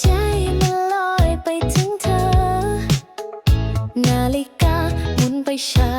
ใจมันลอยไปถึงเธอ นาฬิกาหมุนไปช้า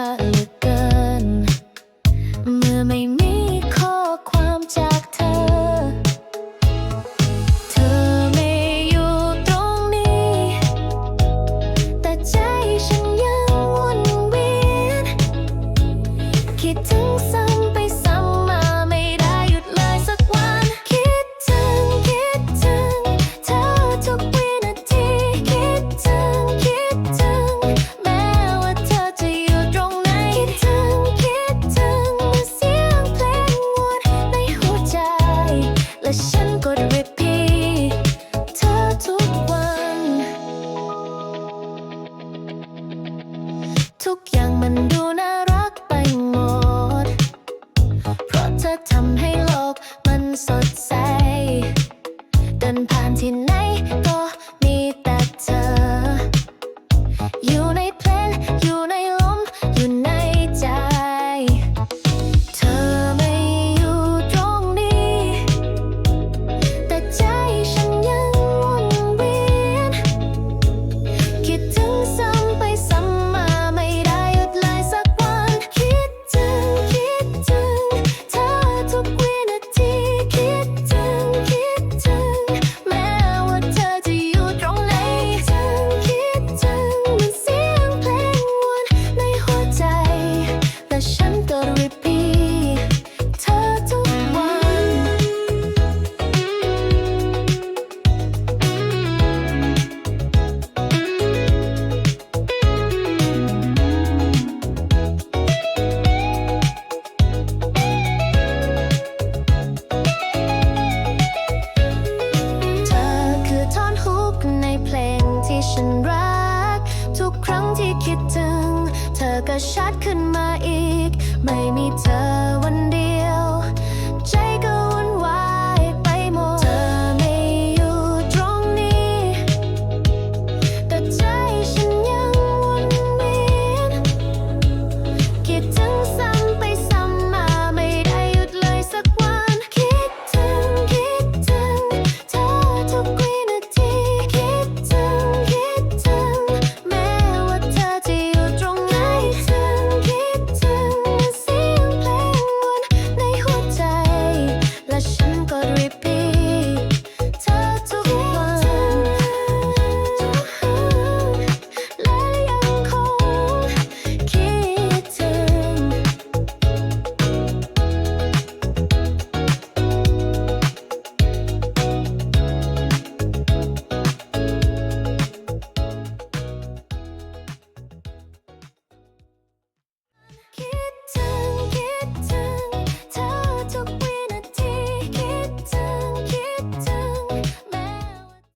ดินผ่านที่ ดถึง เธอก็ชัดขึ้นมาอีก ไม่มีเธอวันเดียว